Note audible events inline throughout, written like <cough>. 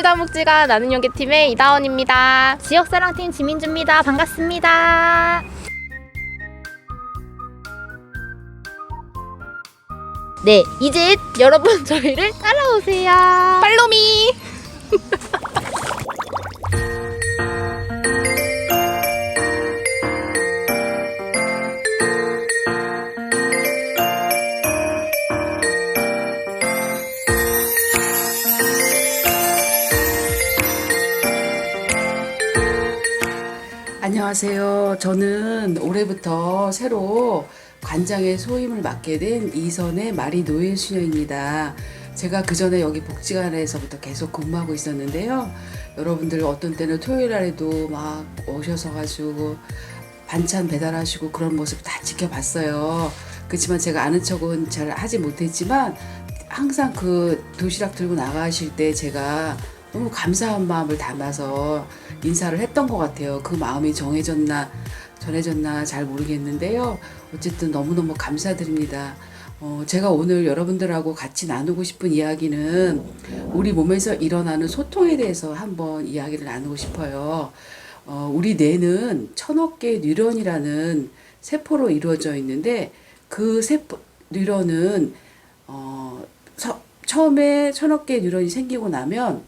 복지관 나는 연계팀의 이다원입니다. 지역사랑팀 지민주입니다. 반갑습니다. 네, 이제 여러분 <laughs> 저희를 따라오세요. 팔로미! 안녕하세요. 저는 올해부터 새로 관장의 소임을 맡게 된 이선의 마리 노예 수녀입니다. 제가 그 전에 여기 복지관에서부터 계속 근무하고 있었는데요. 여러분들 어떤 때는 토요일 날에도 막 오셔서 가지고 반찬 배달하시고 그런 모습 다 지켜봤어요. 그렇지만 제가 아는 척은 잘 하지 못했지만 항상 그 도시락 들고 나가실 때 제가 너무 감사한 마음을 담아서 인사를 했던 것 같아요. 그 마음이 정해졌나 전해졌나 잘 모르겠는데요. 어쨌든 너무너무 감사드립니다. 어, 제가 오늘 여러분들하고 같이 나누고 싶은 이야기는 우리 몸에서 일어나는 소통에 대해서 한번 이야기를 나누고 싶어요. 어, 우리 뇌는 천억 개의 뉴런이라는 세포로 이루어져 있는데 그 세포 뉴런은 어, 서- 처음에 천억 개의 뉴런이 생기고 나면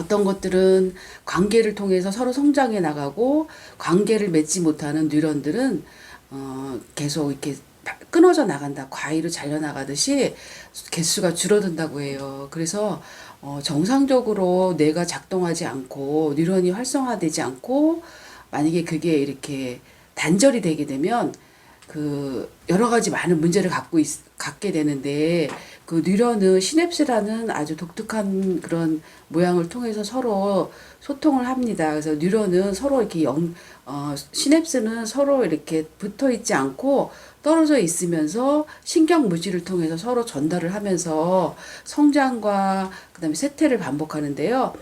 어떤 것들은 관계를 통해서 서로 성장해 나가고 관계를 맺지 못하는 뉴런들은 어, 계속 이렇게 다- 끊어져 나간다. 과일로 잘려 나가듯이 개수가 줄어든다고 해요. 그래서 어, 정상적으로 뇌가 작동하지 않고 뉴런이 활성화되지 않고 만약에 그게 이렇게 단절이 되게 되면 그 여러 가지 많은 문제를 갖고 있, 갖게 되는데 그 뉴런은 시냅스라는 아주 독특한 그런 모양을 통해서 서로 소통을 합니다. 그래서 뉴런은 서로 이렇게 영, 어, 시냅스는 서로 이렇게 붙어 있지 않고 떨어져 있으면서 신경 무지를 통해서 서로 전달을 하면서 성장과 그다음에 쇠퇴를 반복하는데요.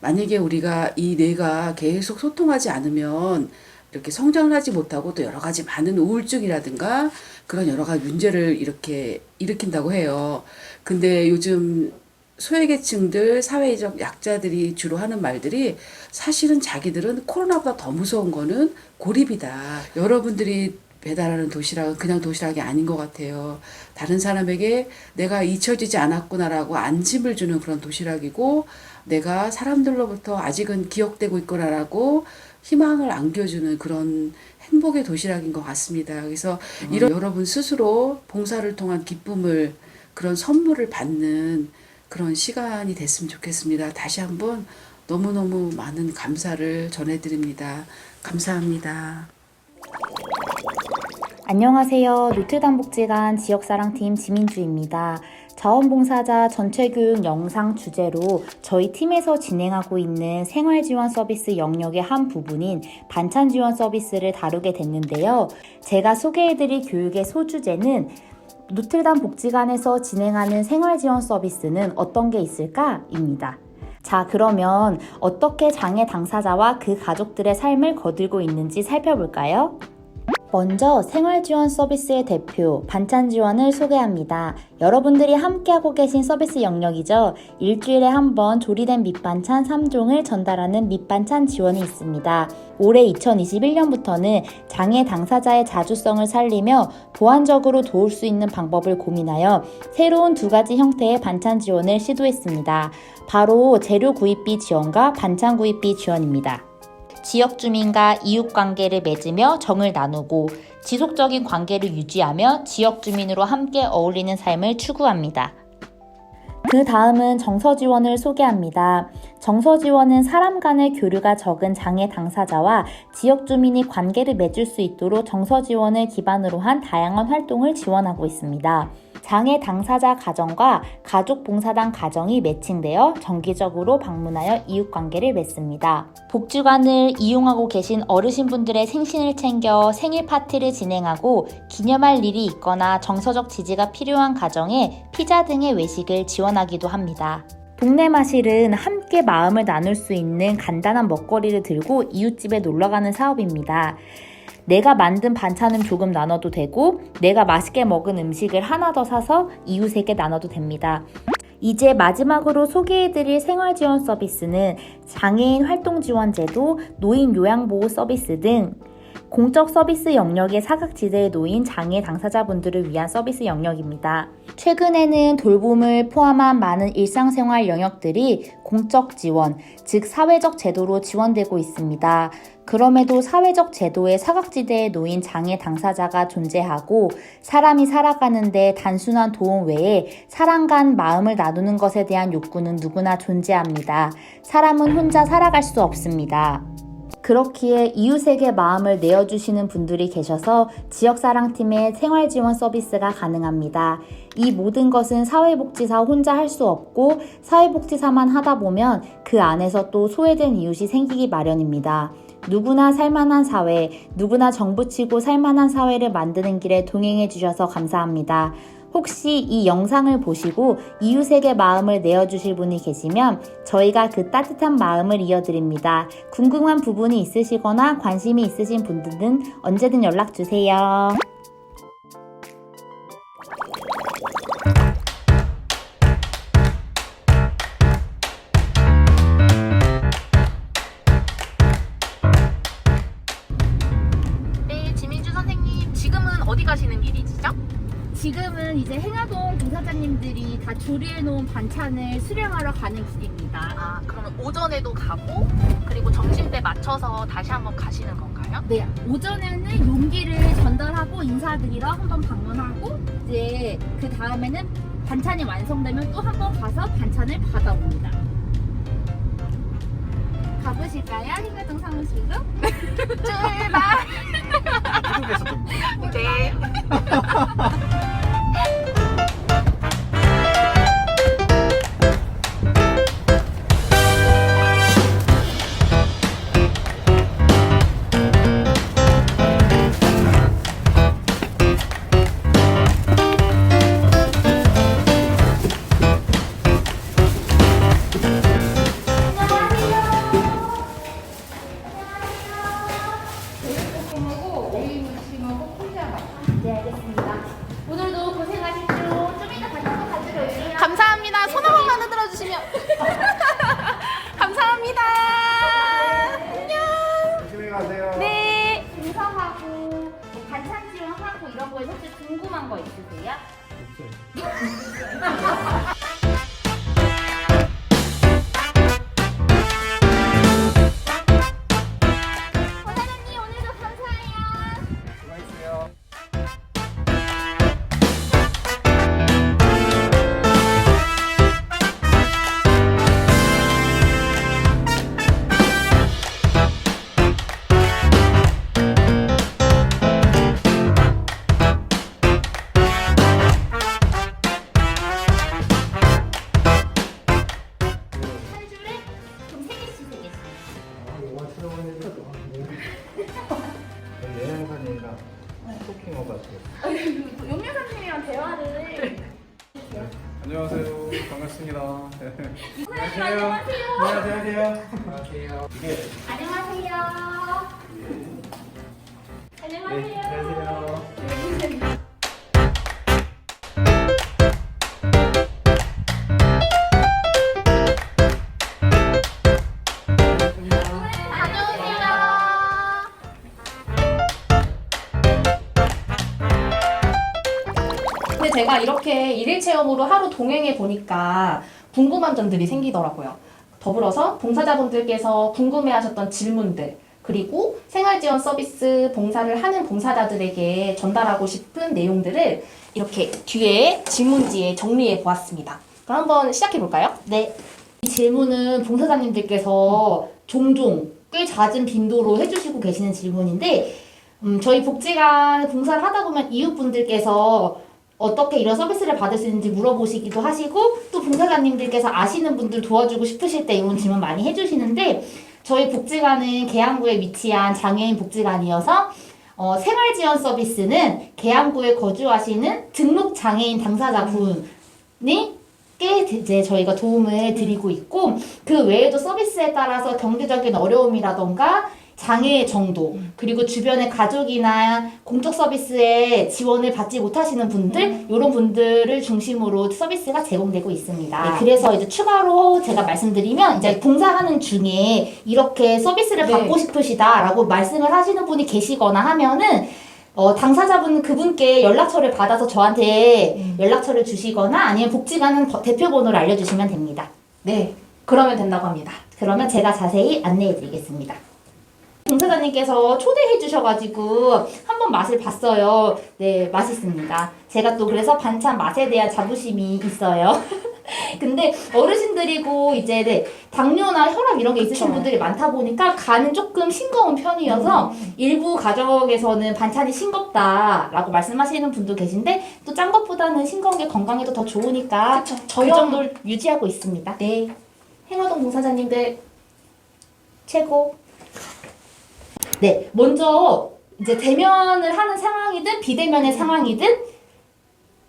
만약에 우리가 이 뇌가 계속 소통하지 않으면 이렇게 성장을 하지 못하고 또 여러 가지 많은 우울증이라든가 그런 여러 가지 문제를 이렇게 일으킨다고 해요. 근데 요즘 소외계층들, 사회적 약자들이 주로 하는 말들이 사실은 자기들은 코로나보다 더 무서운 거는 고립이다. 여러분들이 배달하는 도시락은 그냥 도시락이 아닌 것 같아요. 다른 사람에게 내가 잊혀지지 않았구나라고 안심을 주는 그런 도시락이고 내가 사람들로부터 아직은 기억되고 있구나라고 희망을 안겨주는 그런 행복의 도시락인 것 같습니다. 그래서 이런 여러분 스스로 봉사를 통한 기쁨을 그런 선물을 받는 그런 시간이 됐으면 좋겠습니다. 다시 한번 너무너무 많은 감사를 전해드립니다. 감사합니다. 안녕하세요. 노트담 복지관 지역사랑팀 지민주입니다. 자원봉사자 전체 교육 영상 주제로 저희 팀에서 진행하고 있는 생활지원 서비스 영역의 한 부분인 반찬 지원 서비스를 다루게 됐는데요. 제가 소개해드릴 교육의 소주제는 노틀담 복지관에서 진행하는 생활지원 서비스는 어떤 게 있을까? 입니다. 자, 그러면 어떻게 장애 당사자와 그 가족들의 삶을 거들고 있는지 살펴볼까요? 먼저 생활지원 서비스의 대표 반찬 지원을 소개합니다. 여러분들이 함께하고 계신 서비스 영역이죠. 일주일에 한 번 조리된 밑반찬 3종을 전달하는 밑반찬 지원이 있습니다. 올해 2021년부터는 장애 당사자의 자주성을 살리며 보완적으로 도울 수 있는 방법을 고민하여 새로운 두 가지 형태의 반찬 지원을 시도했습니다. 바로 재료 구입비 지원과 반찬 구입비 지원입니다. 지역 주민과 이웃 관계를 맺으며 정을 나누고 지속적인 관계를 유지하며 지역 주민으로 함께 어울리는 삶을 추구합니다. 그 다음은 정서 지원을 소개합니다. 정서 지원은 사람 간의 교류가 적은 장애 당사자와 지역 주민이 관계를 맺을 수 있도록 정서 지원을 기반으로 한 다양한 활동을 지원하고 있습니다. 장애 당사자 가정과 가족 봉사단 가정이 매칭되어 정기적으로 방문하여 이웃 관계를 맺습니다. 복지관을 이용하고 계신 어르신분들의 생신을 챙겨 생일 파티를 진행하고 기념할 일이 있거나 정서적 지지가 필요한 가정에 피자 등의 외식을 지원하기도 합니다. 동네 마실은 함께 마음을 나눌 수 있는 간단한 먹거리를 들고 이웃집에 놀러가는 사업입니다. 내가 만든 반찬은 조금 나눠도 되고 내가 맛있게 먹은 음식을 하나 더 사서 이웃에게 나눠도 됩니다. 이제 마지막으로 소개해드릴 생활지원 서비스는 장애인 활동지원제도, 노인 요양보호 서비스 등 공적 서비스 영역의 사각지대에 놓인 장애 당사자분들을 위한 서비스 영역입니다. 최근에는 돌봄을 포함한 많은 일상생활 영역들이 공적 지원, 즉 사회적 제도로 지원되고 있습니다. 그럼에도 사회적 제도의 사각지대에 놓인 장애 당사자가 존재하고 사람이 살아가는데 단순한 도움 외에 사람 간 마음을 나누는 것에 대한 욕구는 누구나 존재합니다. 사람은 혼자 살아갈 수 없습니다. 그렇기에 이웃에게 마음을 내어주시는 분들이 계셔서 지역사랑팀의 생활지원 서비스가 가능합니다. 이 모든 것은 사회복지사 혼자 할 수 없고 사회복지사만 하다 보면 그 안에서 또 소외된 이웃이 생기기 마련입니다. 누구나 살만한 사회, 누구나 정부치고 살만한 사회를 만드는 길에 동행해 주셔서 감사합니다. 혹시 이 영상을 보시고 이웃에게 마음을 내어주실 분이 계시면 저희가 그 따뜻한 마음을 이어드립니다. 궁금한 부분이 있으시거나 관심이 있으신 분들은 언제든 연락 주세요. 어디 가시는 길이시죠? 지금은 이제 행화동 봉사자님들이 다 조리해 놓은 반찬을 수령하러 가는 길입니다. 아, 그러면 오전에도 가고 그리고 점심 때 맞춰서 다시 한번 가시는 건가요? 네, 오전에는 용기를 전달하고 인사드리러 한 번 방문하고 이제 그 다음에는 반찬이 완성되면 또 한 번 가서 반찬을 받아옵니다. 가보실까요? 행화동 사무실로? <laughs> 출발! 한국에서 좀 <laughs> 네. 네, 혹시 궁금한 거 있으세요? 원장님 <laughs> 제가 이렇게 일일 체험으로 하루 동행해 보니까 궁금한 점들이 생기더라고요. 더불어서 봉사자분들께서 궁금해 하셨던 질문들 그리고 생활지원 서비스 봉사를 하는 봉사자들에게 전달하고 싶은 내용들을 이렇게 뒤에 질문지에 정리해 보았습니다. 그럼 한번 시작해 볼까요? 네. 이 질문은 봉사자님들께서 종종 꽤 잦은 빈도로 해주시고 계시는 질문인데 음, 저희 복지관 봉사를 하다 보면 이웃분들께서 어떻게 이런 서비스를 받을 수 있는지 물어보시기도 하시고 또 봉사자님들께서 아시는 분들 도와주고 싶으실 때 이런 질문 많이 해주시는데 저희 복지관은 계양구에 위치한 장애인 복지관이어서 어, 생활지원 서비스는 계양구에 거주하시는 등록 장애인 당사자분이 꽤 이제 저희가 도움을 드리고 있고 그 외에도 서비스에 따라서 경제적인 어려움이라던가 장애 정도 그리고 주변의 가족이나 공적 서비스에 지원을 받지 못하시는 분들 이런 분들을 중심으로 서비스가 제공되고 있습니다. 네, 그래서 이제 추가로 제가 말씀드리면 이제 봉사하는 중에 이렇게 서비스를 네. 받고 싶으시다라고 말씀을 하시는 분이 계시거나 하면은 어, 당사자분 그분께 연락처를 받아서 저한테 연락처를 주시거나 아니면 복지관은 버- 대표번호를 알려주시면 됩니다. 네. 그러면 된다고 합니다. 그러면 제가 자세히 안내해 드리겠습니다. 봉사자님께서 초대해 주셔가지고 한번 맛을 봤어요. 네, 맛있습니다. 제가 또 그래서 반찬 맛에 대한 자부심이 있어요. <laughs> 근데 어르신들이고 이제 네, 당뇨나 혈압 이런 게 있으신 그쵸. 분들이 많다 보니까 간은 조금 싱거운 편이어서 일부 가정에서는 반찬이 싱겁다라고 말씀하시는 분도 계신데 또 짠 것보다는 싱거운 게 건강에도 더 좋으니까 그쵸. 그. 정도를 유지하고 있습니다. 네. 행화동 봉사자님들 최고. 네, 먼저 이제 대면을 하는 상황이든 비대면의 상황이든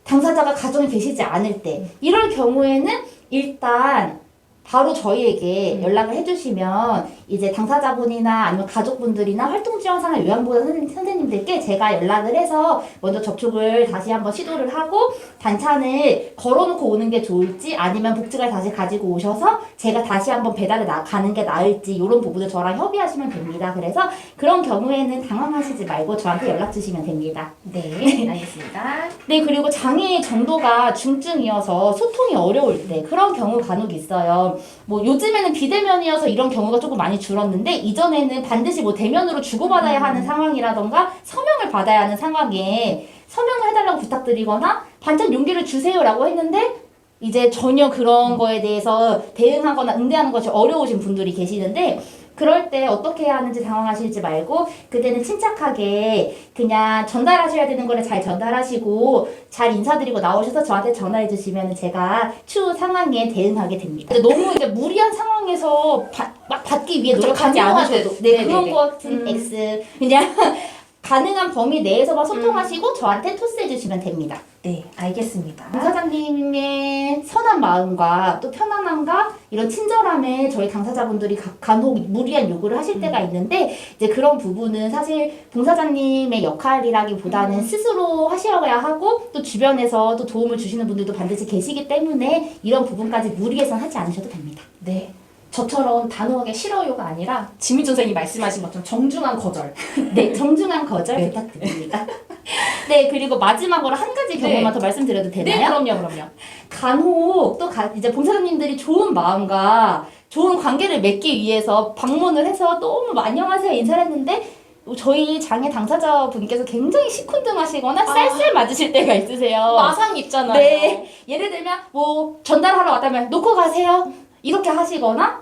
당사자가 가정에 계시지 않을 때 이럴 경우에는 일단 바로 저희에게 연락을 해주시면 이제 당사자분이나 아니면 가족분들이나 활동지원상을 요양보호 선생- 선생님들께 제가 연락을 해서 먼저 접촉을 다시 한번 시도를 하고 반찬을 걸어놓고 오는 게 좋을지 아니면 복지를 다시 가지고 오셔서 제가 다시 한번 배달을 나 가는 게 나을지 이런 부분을 저랑 협의하시면 됩니다. 그래서 그런 경우에는 당황하시지 말고 저한테 연락 주시면 됩니다. 네. 알겠습니다. 네, 그리고 장애 정도가 중증이어서 소통이 어려울 때 그런 경우 간혹 있어요. 뭐 요즘에는 비대면이어서 이런 경우가 조금 많이 줄었는데 이전에는 반드시 뭐 대면으로 주고받아야 하는 상황이라던가 서명을 받아야 하는 상황에 서명을 해달라고 부탁드리거나 반찬 용기를 주세요라고 했는데 이제 전혀 그런 거에 대해서 대응하거나 응대하는 것이 어려우신 분들이 계시는데 그럴 때 어떻게 해야 하는지 당황하실지 말고 그때는 침착하게 그냥 전달하셔야 되는 거를 잘 전달하시고 잘 인사드리고 나오셔서 저한테 전화해 주시면 제가 추후 상황에 대응하게 됩니다. 너무 이제 무리한 상황에서 받, 막 받기 위해 그쵸, 노력하지. 않으셔도 네, 네, 그런. 것은 음. X 그냥 <laughs> 가능한 범위 내에서만 소통하시고 저한테 토스해 주시면 됩니다. 네. 알겠습니다. 당사자님의 선한 마음과 또 편안함과 이런 친절함에 저희 당사자분들이 가- 간혹 무리한 요구를 하실 때가 있는데 이제 그런 부분은 사실 봉사자님의 역할이라기보다는 스스로 하셔야 하고 또 주변에서 또 도움을 주시는 분들도 반드시 계시기 때문에 이런 부분까지 무리해서 하지 않으셔도 됩니다. 네. 저처럼 단호하게 싫어요가 아니라 지민 선생님이 말씀하신 것처럼 정중한 거절. 네, 정중한 거절 네. 부탁드립니다. <laughs> <laughs> 네, 그리고 마지막으로 한 가지 경험만 네. 더 말씀드려도 네, 되나요? 그럼요, 그럼요. 간혹 또 가- 이제 봉사자님들이 좋은 마음과 좋은 관계를 맺기 위해서 방문을 해서 너무 안녕하세요 인사를 했는데 저희 장애 당사자 분께서 굉장히 시큰둥하시거나 쌀쌀 맞으실 때가 있으세요. 마상 입잖아요. 네. 예를 들면 뭐 전달하러 왔다면 놓고 가세요. 이렇게 하시거나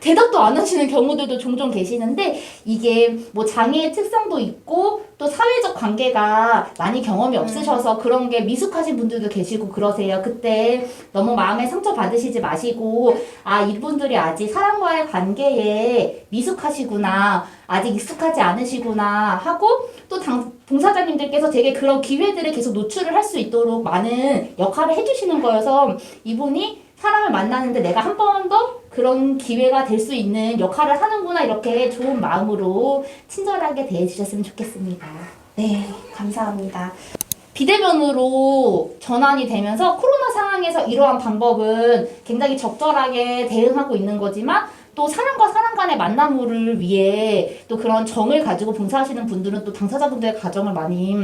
대답도 안 하시는 경우들도 종종 계시는데 이게 뭐 장애의 특성도 있고 또 사회적 관계가 많이 경험이 없으셔서 그런 게 미숙하신 분들도 계시고 그러세요. 그때 너무 마음에 상처 받으시지 마시고 아 이분들이 아직 사람과의 관계에 미숙하시구나 아직 익숙하지 않으시구나 하고 또 당, 봉사자님들께서 되게 그런 기회들을 계속 노출을 할 수 있도록 많은 역할을 해주시는 거여서 이분이 사람을 만나는데 내가 한 번 더 그런 기회가 될 수 있는 역할을 하는구나 이렇게 좋은 마음으로 친절하게 대해 주셨으면 좋겠습니다. 네, 감사합니다. 비대면으로 전환이 되면서 코로나 상황에서 이러한 방법은 굉장히 적절하게 대응하고 있는 거지만 또 사람과 사람 간의 만남을 위해 또 그런 정을 가지고 봉사하시는 분들은 또 당사자분들의 가정을 많이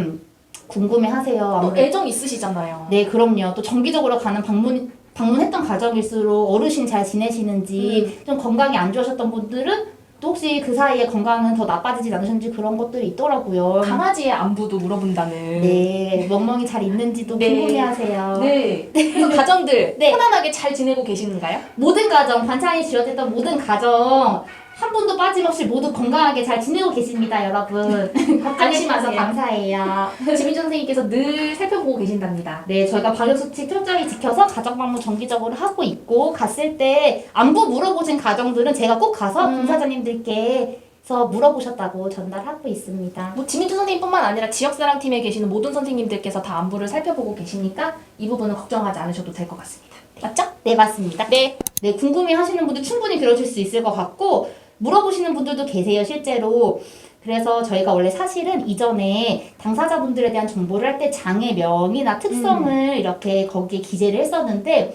궁금해 하세요. 또. 애정 있으시잖아요. 네, 그럼요. 또 정기적으로 가는 방문 방문했던 가정일수록 어르신 잘 지내시는지 좀 건강이 안 좋으셨던 분들은 또 혹시 그 사이에 건강은 더 나빠지지 않으셨는지 그런 것들이 있더라고요. 강아지의 안부도 물어본다는. 네, 멍멍이 잘 있는지도 네. 궁금해하세요. 네. 그래서 <laughs> 가정들 네. 편안하게 잘 지내고 계시는가요? 모든 가정 반찬이 지어졌던 모든 가정 한 분도 빠짐없이 모두 건강하게 잘 지내고 계십니다, 여러분. <laughs> 안심하세요. 감사해요. 지민주 선생님께서 늘 살펴보고 계신답니다. 네, 저희가 방역수칙 철저히 지켜서 가정방문 정기적으로 하고 있고 갔을 때 안부 물어보신 가정들은 제가 꼭 가서 음. 봉사자님들께 서 물어보셨다고 전달하고 있습니다. 뭐 지민주 선생님뿐만 아니라 지역사랑팀에 계시는 모든 선생님들께서 다 안부를 살펴보고 계시니까 이 부분은 걱정하지 않으셔도 될 것 같습니다. 맞죠? 네, 맞습니다. 네. 네, 궁금해 하시는 분들 충분히 들어줄 수 있을 것 같고 물어보시는 분들도 계세요, 실제로. 그래서 저희가 원래 사실은 이전에 당사자분들에 대한 정보를 할 때 장의 명이나 특성을 이렇게 거기에 기재를 했었는데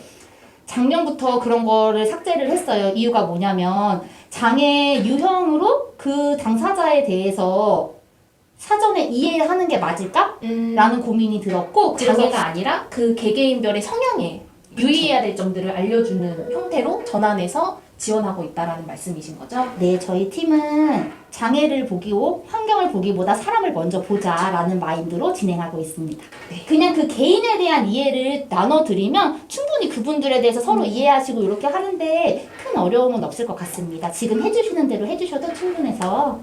작년부터 그런 거를 삭제를 했어요. 이유가 뭐냐면 장의 유형으로 그 당사자에 대해서 사전에 이해하는 게 맞을까? 음, 라는 고민이 들었고 그래서 장애가 아니라 그 개개인별의 성향에 유의해야 될 점들을 알려주는 형태로 전환해서 지원하고 있다라는 말씀이신 거죠? 네, 저희 팀은 장애를 보기고 환경을 보기보다 사람을 먼저 보자라는 마인드로 진행하고 있습니다. 네. 그냥 그 개인에 대한 이해를 나눠드리면 충분히 그분들에 대해서 서로 이해하시고 이렇게 하는데 큰 어려움은 없을 것 같습니다. 지금 해주시는 대로 해주셔도 충분해서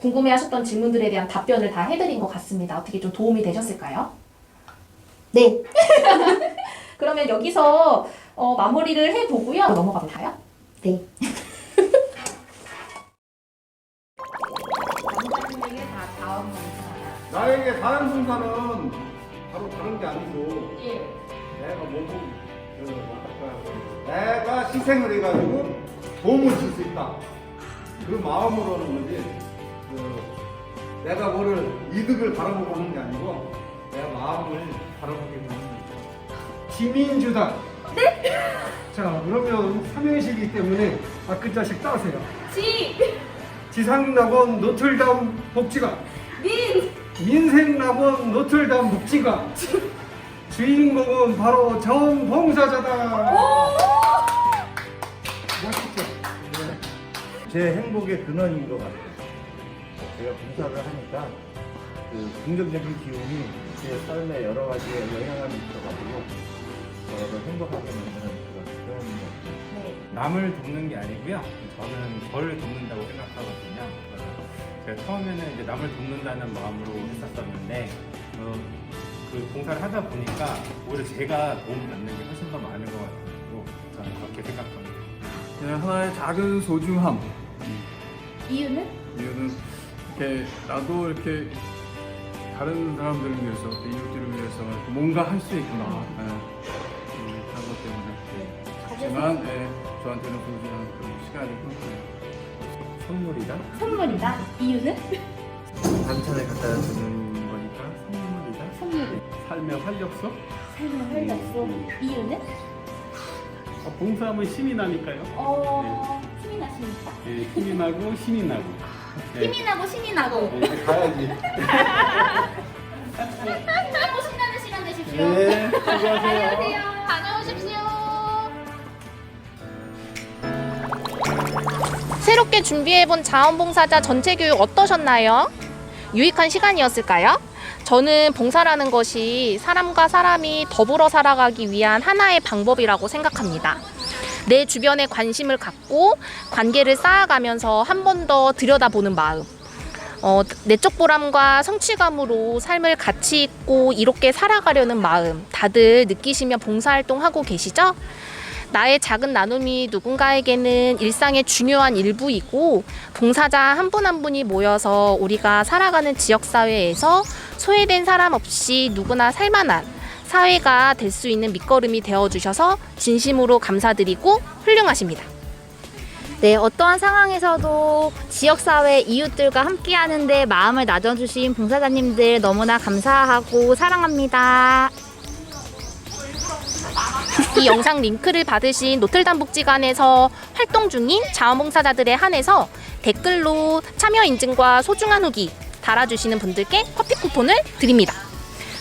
궁금해하셨던 질문들에 대한 답변을 다 해드린 것 같습니다. 어떻게 좀 도움이 되셨을까요? 네, <laughs> 그러면 여기서 어, 마무리를 해보고요. 넘어가 볼까요? 네. 나에게 다른 순간은 바로 다른 게 아니고 내가 몸을 그, 어떨까요? 내가 희생을 해가지고 도움을 줄 수 있다 그 마음으로 하는 거지 그, 내가 뭐를 이득을 바라보고 하는 게 아니고 내가 마음을 바라보게 되는 거죠 지민주당. 네? 자, 그러면 삼행시이기 때문에 앞 글자씩 따세요. 지, 지상낙원 노틀담 복지관. 민, 민생낙원 노틀담 복지관. 주인공은 바로 자원봉사자다. 멋있죠? 제 행복의 근원인 것 같아요 제가 봉사를 하니까 그 긍정적인 기운이 제 삶에 여러 가지에 영향을 미쳐가지고 저를 행복하게 만드는 그런 표현인 것 같아요 남을 돕는 게 아니고요. 저는 저를 돕는다고 생각하거든요. 그래서 제가 처음에는 이제 남을 돕는다는 마음으로 했었었는데 어, 그 봉사를 하다 보니까 오히려 제가 도움 받는 게 훨씬 더 많은 것 같고 저는 그렇게 생각합니다. 네, 하나의 작은 소중함. 이유는? 이유는 이렇게 나도 이렇게 다른 사람들을 위해서, 또 이웃들을 위해서 뭔가 할 수 있구나. 네. 음. 하지만 네, 저한테는 소중한 그런 시간이고 네. 선물이다? 선물이다. 이유는? 반찬을 갖다 주는 거니까 선물이다? 선물. 삶의 활력소? 삶의 활력소. 이유는? 어, 봉사하면 힘이 나니까요. 어, 힘이 나십니까? 네, 힘이 나고 신이 나고. 네. 힘이 나고 신이 나고. 네, 이제 가야지. <laughs> 힘나고 신나는 시간 되십시오. 네, 수고하세요. 다녀오십시 새롭게 준비해본 자원봉사자 전체 교육 어떠셨나요? 유익한 시간이었을까요? 저는 봉사라는 것이 사람과 사람이 더불어 살아가기 위한 하나의 방법이라고 생각합니다. 내 주변에 관심을 갖고 관계를 쌓아가면서 한 번 더 들여다보는 마음. 어, 내적 보람과 성취감으로 삶을 가치 있고 이롭게 살아가려는 마음 다들 느끼시며 봉사활동 하고 계시죠? 나의 작은 나눔이 누군가에게는 일상의 중요한 일부이고 봉사자 한 분 한 분이 모여서 우리가 살아가는 지역사회에서 소외된 사람 없이 누구나 살만한 사회가 될 수 있는 밑거름이 되어주셔서 진심으로 감사드리고 훌륭하십니다. 네, 어떠한 상황에서도 지역사회 이웃들과 함께 하는데 마음을 나눠주신 봉사자님들 너무나 감사하고 사랑합니다. 이 영상 링크를 받으신 노틀담 복지관에서 활동 중인 자원봉사자들에 한해서 댓글로 참여 인증과 소중한 후기 달아주시는 분들께 커피 쿠폰을 드립니다.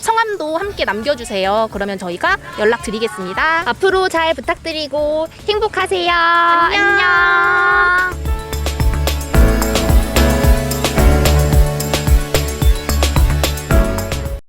성함도 함께 남겨주세요. 그러면 저희가 연락드리겠습니다. 앞으로 잘 부탁드리고 행복하세요. 안녕.